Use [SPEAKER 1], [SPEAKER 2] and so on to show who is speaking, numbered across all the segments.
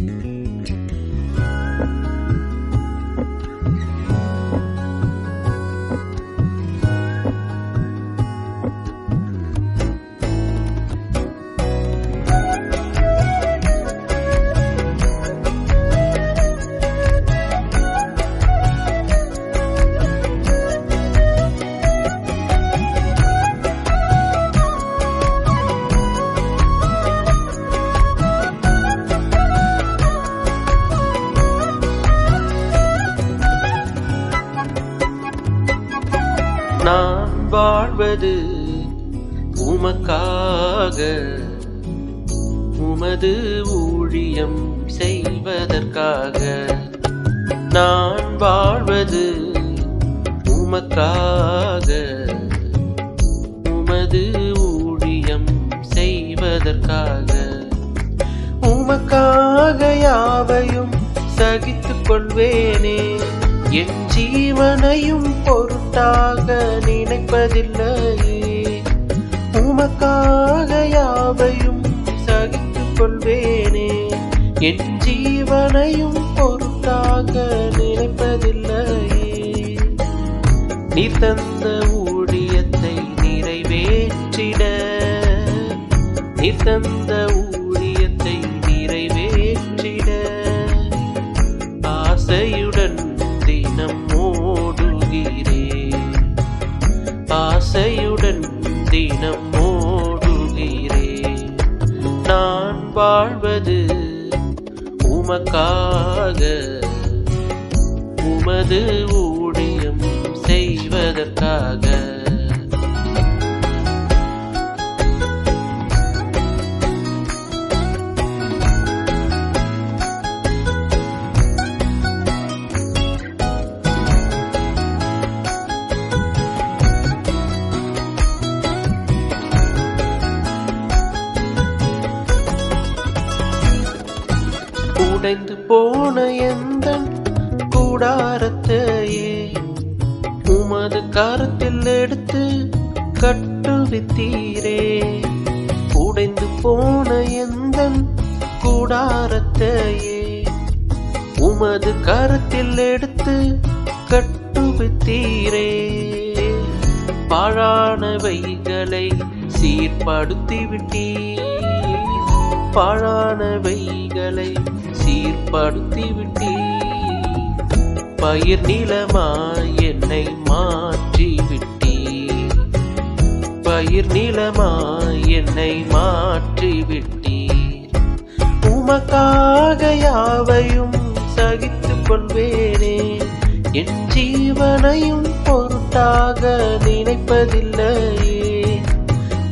[SPEAKER 1] Mm-hmm. நான் வாழ்வது உமக்காக. உமது ஊழியம் செய்வதற்காக. நான் வாழ்வது உமக்காக. உமது ஊழியம் செய்வதற்காக. உமக்காக யாவையும் சகித்துக் கொள்வேனே என் ஜீவனையும் பொருட்டாக நினைப்பதில்லை உமக்காக யாவையும் சகித்துக் கொள்வேனே. என் ஜீவனையும் பொருட்டாக நினைப்பதில்லை நீ தந்த ஊழியத்தை நிறைவேற்றிட நீ தந்த வாழ்வது உமக்காக. உமது ஊழியம் செய்வதற்காக. உடைந்து போன எந்த கூடாரத்தையே உமது கருத்தில் எடுத்து கட்டுவித்தீரே. உடைந்து போன எந்த கூடாரத்தையே உமது கருத்தில் எடுத்து கட்டுவித்தீரே. பாழானவைகளை சீர்படுத்தி விட்டீர் பாழானவைகளை சீர்படுத்தி பயிர் நிலமாய் என்னை மாற்றி விட்டீர் பயிர் நிலமாய் என்னை மாற்றி விட்டீர் உமக்காக யாவையும் சகித்து கொள்வேனே. என் ஜீவனையும் பொருட்டாக நினைப்பதில்லையே.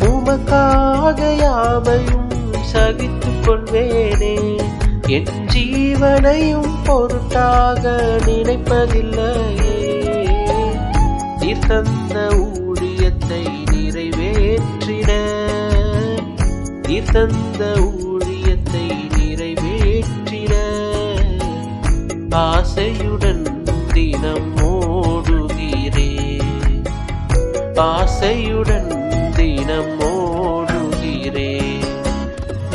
[SPEAKER 1] உமக்காக யாவையும் சகித்து கொள்வேனே. என் ஜீவனையும் பொருட்டாக நினைப்பதில்லையே. நீர் தந்த ஊழியத்தை நிறைவேற்றிட. நீர் தந்த ஊழியத்தை நிறைவேற்றிட. ஆசையுடன் தினம் ஓடுகிறே. ஆசையுடன் தினம் ஓடுகிறேன்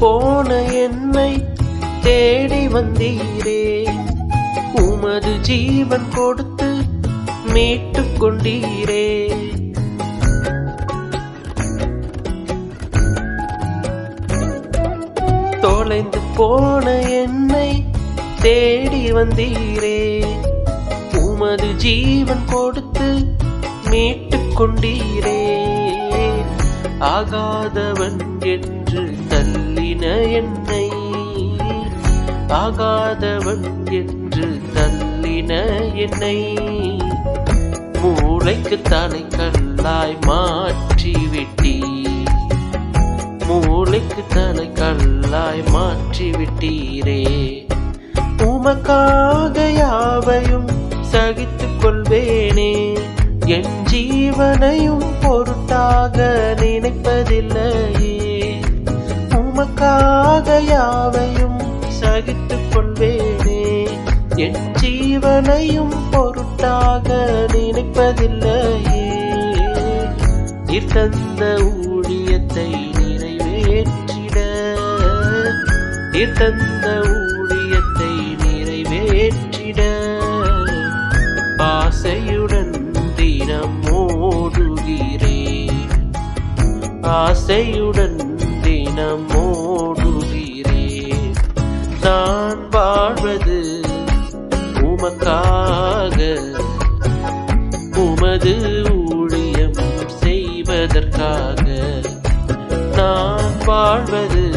[SPEAKER 1] போன என்னை தேடி வந்தீரே. உமது ஜீவன் கொடுத்து மீட்டு கொண்டீரே. தொலைந்து போன என்னை தேடி வந்தீரே. உமது ஜீவன் கொடுத்து மீட்டு கொண்டீரே. ஆகாதவன் என்று தள்ளின என்னை ஆகாதவன் என்று தள்ளின என்னை மூளைக்கு தலை கல்லாய் மாற்றி விட்டி மூளைக்கு தலை கல்லாய் மாற்றி விட்டீரே உமக்காக யாவையும் சகித்துக் கொள்வேனே. என் ஜீவனையும் பொருட்டாக நினைப்பதில்லையே. உமக்காக யாவையும் சகித்து கொள்வேனே. என் ஜீவனையும் பொருட்டாக நினைப்பதில்லையே. நீர் தந்த ஊழியத்தை நிறைவேற்றிட. நீர் தந்த ஊழியத்தை நிறைவேற்றிட. ஆசையுடன் தினம் ஓடுகிறேன். ஆசையுடன் தினம் ஓடுகிறேன் நான் வாழ்வது உமக்காக. உமது ஊழியம் செய்வதற்காக. நான் வாழ்வது